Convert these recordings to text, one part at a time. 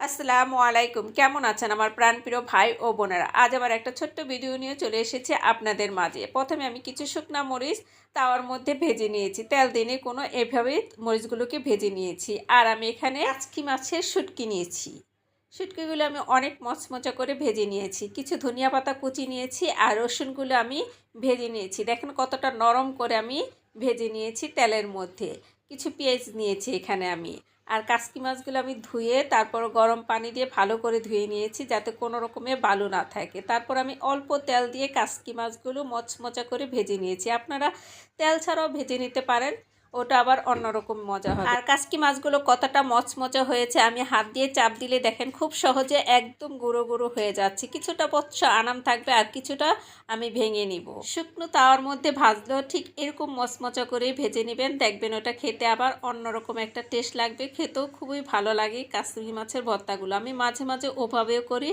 আসসালামু আলাইকুম। কেমন আছেন আমার প্রাণপ্রিয় ভাই ও বোনেরা? আজ আবার একটা ছোট্ট ভিডিও নিয়ে চলে এসেছে আপনাদের মাঝে। প্রথমে আমি কিছু শুকনা মরিচ তাওয়ার মধ্যে ভেজে নিয়েছি। তেল দিনে কোনো এভাবে মরিচগুলোকে ভেজে নিয়েছি। আর আমি এখানে আজকি মাছের শুটকি নিয়েছি। শুটকিগুলো আমি অনেক মচমচা করে ভেজে নিয়েছি। কিছু ধনিয়া পাতা কুচি নিয়েছি আর রসুনগুলো আমি ভেজে নিয়েছি। দেখেন কতটা নরম করে আমি ভেজে নিয়েছি তেলের মধ্যে। কিছু পেঁয়াজ নিয়েছি এখানে আমি। আর কাসকি মাছগুলো আমি ধুয়ে তারপর গরম পানি দিয়ে ভালো করে ধুয়ে নিয়েছি যাতে কোনো রকমের বালু না থাকে। তারপর আমি অল্প তেল দিয়ে কাসকি মাছগুলো মচমচা করে ভেজে নিয়েছি। আপনারা তেল ছাড়াও ভেজে নিতে পারেন। ওটা আবার অন্যরকম মজা হয় আর কাসকি মাছগুলো কতটা মচমচা হয়েছে, আমি হাত দিয়ে চাপ দিলে দেখেন খুব সহজে একদম গুঁড়ো গুঁড়ো হয়ে যাচ্ছে। কিছুটা পচ্ছ আনাম থাকবে আর কিছুটা আমি ভেঙে নিব। শুকনো তাওয়ার মধ্যে ভাজলেও ঠিক এরকম মচমচা করেই ভেজে নেবেন। দেখবেন ওটা খেতে আবার অন্যরকম একটা টেস্ট লাগবে। খেতেও খুবই ভালো লাগে কাশ্মীরি মাছের ভর্তাগুলো। আমি মাঝে মাঝে ওভাবেও করি,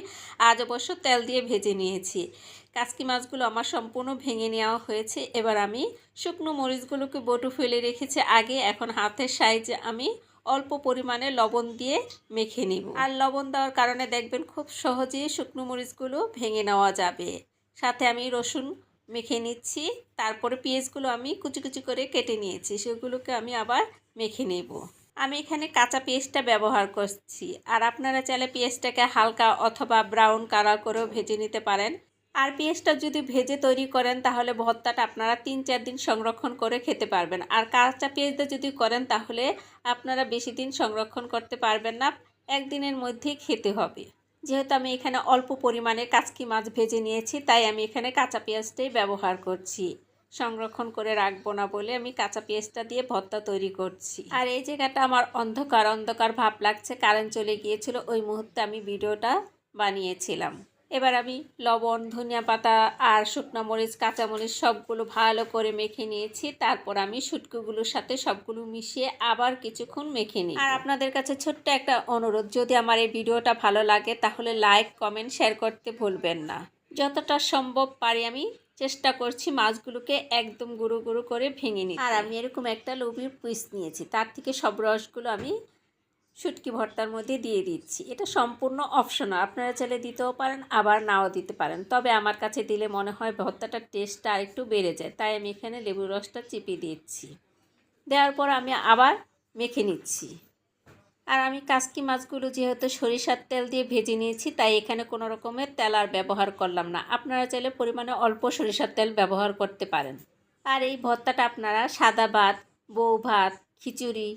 আজ অবশ্য তেল দিয়ে ভেজে নিয়েছি। কাসকি মাছগুলো আমার সম্পূর্ণ ভেঙে নেওয়া হয়েছে। এবার আমি শুকনো মরিচগুলোকে বটু ফেলে রেখেছি। আগে এখন হাতের সাইজে আমি অল্প পরিমাণে লবণ দিয়ে মেখে নিব। আর লবণ দেওয়ার কারণে দেখবেন খুব সহজেই শুকনো মরিচগুলো ভেঙে নেওয়া যাবে। সাথে আমি রসুন মেখে নিচ্ছি। তারপরে পেঁয়াজগুলো আমি কুচি কুচি করে কেটে নিয়েছি। সেগুলোকে আমি আবার মেখে নেব। আমি এখানে কাঁচা পেঁয়াজটা ব্যবহার করছি। আর আপনারা চাইলে পেঁয়াজটাকে হালকা অথবা ব্রাউন কালার করেও ভেজে নিতে পারেন। আর পেঁয়াজটা যদি ভেজে তৈরি করেন, তাহলে ভর্তাটা আপনারা তিন চার দিন সংরক্ষণ করে খেতে পারবেন। আর কাঁচা পেঁয়াজটা যদি করেন, তাহলে আপনারা বেশি দিন সংরক্ষণ করতে পারবেন না, একদিনের মধ্যেই খেতে হবে। যেহেতু আমি এখানে অল্প পরিমাণে কাচকি মাছ ভেজে নিয়েছি, তাই আমি এখানে কাঁচা পেঁয়াজটাই ব্যবহার করছি। সংরক্ষণ করে রাখব না বলে আমি কাঁচা পেঁয়াজটা দিয়ে ভর্তা তৈরি করছি। আর এই জায়গাটা আমার অন্ধকার অন্ধকার ভাব লাগছে, কারেন্ট চলে গিয়েছিল, ওই মুহূর্তে আমি ভিডিওটা বানিয়েছিলাম। এবার আমি লবণ, ধনিয়া পাতা আর শুকনো মরিচ কাঁচামরিচ সবগুলো ভালো করে মেখে নিয়েছি। তারপর আমি শুটকিগুলোর সাথে সবগুলো মিশিয়ে আবার কিছুক্ষণ মেখে নিই আর আপনাদের কাছে ছোট্ট একটা অনুরোধ, যদি আমার এই ভিডিওটা ভালো লাগে তাহলে লাইক, কমেন্ট, শেয়ার করতে ভুলবেন না। যতটা সম্ভব পারি আমি চেষ্টা করছি মাছগুলোকে একদম গুঁড়ো গুঁড়ো করে ভেঙে নিই আর আমি এরকম একটা লবির পিস নিয়েছি, তার থেকে সব রসগুলো আমি শুটকি ভর্তার মধ্যে দিয়ে দিচ্ছি। এটা সম্পূর্ণ অপশনাল আপনারা চাইলে দিতেও পারেন, আবার নাও দিতে পারেন। তবে আমার কাছে দিলে মনে হয় ভর্তাটার টেস্টটা আরেকটু বেড়ে যায়। তাই আমি এখানে লেবুর রসটা চিপিয়ে দিচ্ছি। দেওয়ার পর আমি আবার মেখে নিচ্ছি। আর আমি কাসকি মাছগুলো যেহেতু সরিষার তেল দিয়ে ভেজে নিয়েছি, তাই এখানে কোনো রকমের তেল আর ব্যবহার করলাম না। আপনারা চাইলে পরিমাণে অল্প সরিষার তেল ব্যবহার করতে পারেন। আর এই ভর্তাটা আপনারা সাদা ভাত, বউ ভাত, খিচুড়ি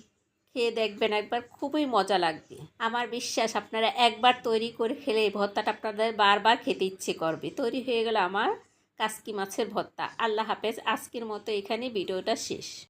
খেয়ে দেখবেন, একবার খুবই মজা লাগবে। আমার বিশ্বাস, আপনারা একবার তৈরি করে খেলে এই ভর্তাটা আপনাদের বারবার খেতে ইচ্ছে করবে। তৈরি হয়ে গেল আমার কাসকি মাছের ভর্তা। আল্লাহ হাফেজ, আজকের মতো এখানে ভিডিওটা শেষ।